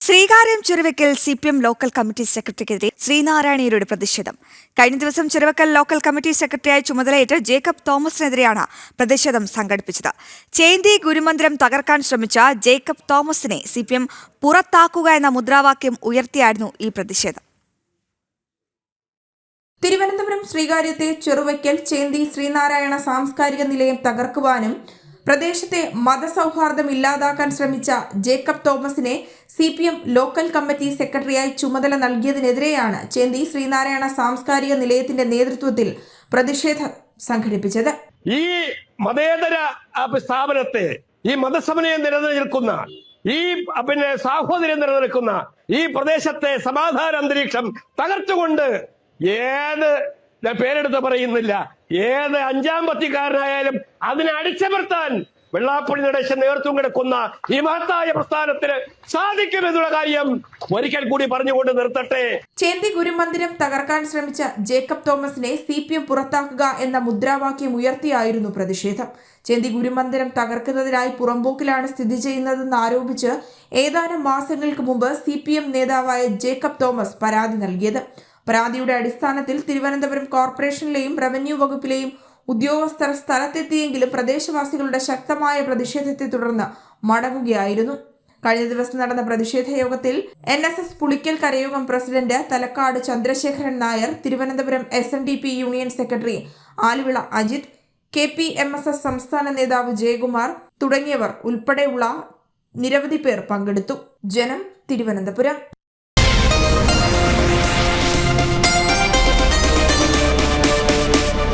Sreekaryam Churuvakkal C P M local committee സെക്രട്ടറിക്കെതിരെ ശ്രീനാരായണീയരുടെ പ്രതിഷേധം. കഴിഞ്ഞ ദിവസം ചുരുവക്കൽ ലോക്കൽ കമ്മിറ്റി സെക്രട്ടറിയായി ചുമതലയേറ്റ ജേക്കബ് തോമസിനെതിരെയാണ് പ്രതിഷേധം സംഘടിപ്പിച്ചത്. ചേന്തി ഗുരുമന്ദിരം തകർക്കാൻ ശ്രമിച്ച ജേക്കബ് തോമസിനെ സി പി എം പുറത്താക്കുക എന്ന മുദ്രാവാക്യം ഉയർത്തിയായിരുന്നു ഈ പ്രതിഷേധം. തിരുവനന്തപുരം ശ്രീകാര്യത്തെ ചെറുവയ്ക്കൽ ചേന്തി ശ്രീനാരായണ സാംസ്കാരിക നിലയം തകർക്കുവാനും പ്രദേശത്തെ മതസൗഹാർദ്ദം ഇല്ലാതാക്കാൻ ശ്രമിച്ച ജേക്കബ് തോമസിനെ C P M local committee സെക്രട്ടറിയായി ചുമതല നൽകിയതിനെതിരെയാണ് ചേന്തി ശ്രീനാരായണ സാംസ്കാരിക നിലയത്തിന്റെ നേതൃത്വത്തിൽ പ്രതിഷേധം സംഘടിപ്പിച്ചത്. ഈ മതേതര സ്ഥാപനത്തെ ഈ മതസമന്വയം നിലനിൽക്കുന്ന ഈ പിന്നെ സാഹോദര്യം നിലനിൽക്കുന്ന ഈ പ്രദേശത്തെ സമാധാന അന്തരീക്ഷം തകർത്തുകൊണ്ട് ഏത് ഞാൻ പേരെടുത്ത് പറയുന്നില്ല. ഏത് അഞ്ചാം പത്തിക്കാരനായാലും അതിനെ അടിച്ചമർത്താൻ വെള്ളാപ്പള്ളി നടേശൻ നേതൃത്വം കിടക്കുന്ന ഈ മഹത്തായ പ്രസ്ഥാനത്തിന് സാധിക്കുമെന്നുള്ള കാര്യം ഒരിക്കൽ കൂടി പറഞ്ഞുകൊണ്ട് നിർത്തട്ടെ. ചേന്തി ഗുരുമന്ദിരം തകർക്കാൻ ശ്രമിച്ച ജേക്കബ് തോമസിനെ സി പി എം പുറത്താക്കുക എന്ന മുദ്രാവാക്യം ഉയർത്തിയായിരുന്നു പ്രതിഷേധം. ചേന്തി ഗുരുമന്ദിരം തകർക്കുന്നതിനായി പുറമ്പോക്കിലാണ് സ്ഥിതി ചെയ്യുന്നതെന്ന് ആരോപിച്ച് ഏതാനും മാസങ്ങൾക്ക് മുമ്പ് സി പി എം നേതാവായ ജേക്കബ് തോമസ് പരാതി നൽകിയത്. പരാതിയുടെ അടിസ്ഥാനത്തിൽ തിരുവനന്തപുരം കോർപ്പറേഷനിലെയും റവന്യൂ വകുപ്പിലെയും ഉദ്യോഗസ്ഥർ സ്ഥലത്തെത്തിയെങ്കിലും പ്രദേശവാസികളുടെ ശക്തമായ പ്രതിഷേധത്തെ തുടർന്ന് മടങ്ങുകയായിരുന്നു. കഴിഞ്ഞ ദിവസം നടന്ന പ്രതിഷേധ യോഗത്തിൽ N S S Pulikkal Karayogam president Thalakkad Chandrasekharan Nair Thiruvananthapuram S N D P union secretary Aluvila Ajith K P M S S സംസ്ഥാന നേതാവ് ജയകുമാർ തുടങ്ങിയവർ ഉൾപ്പെടെയുള്ള നിരവധി പേർ പങ്കെടുത്തു. ജനം തിരുവനന്തപുരം.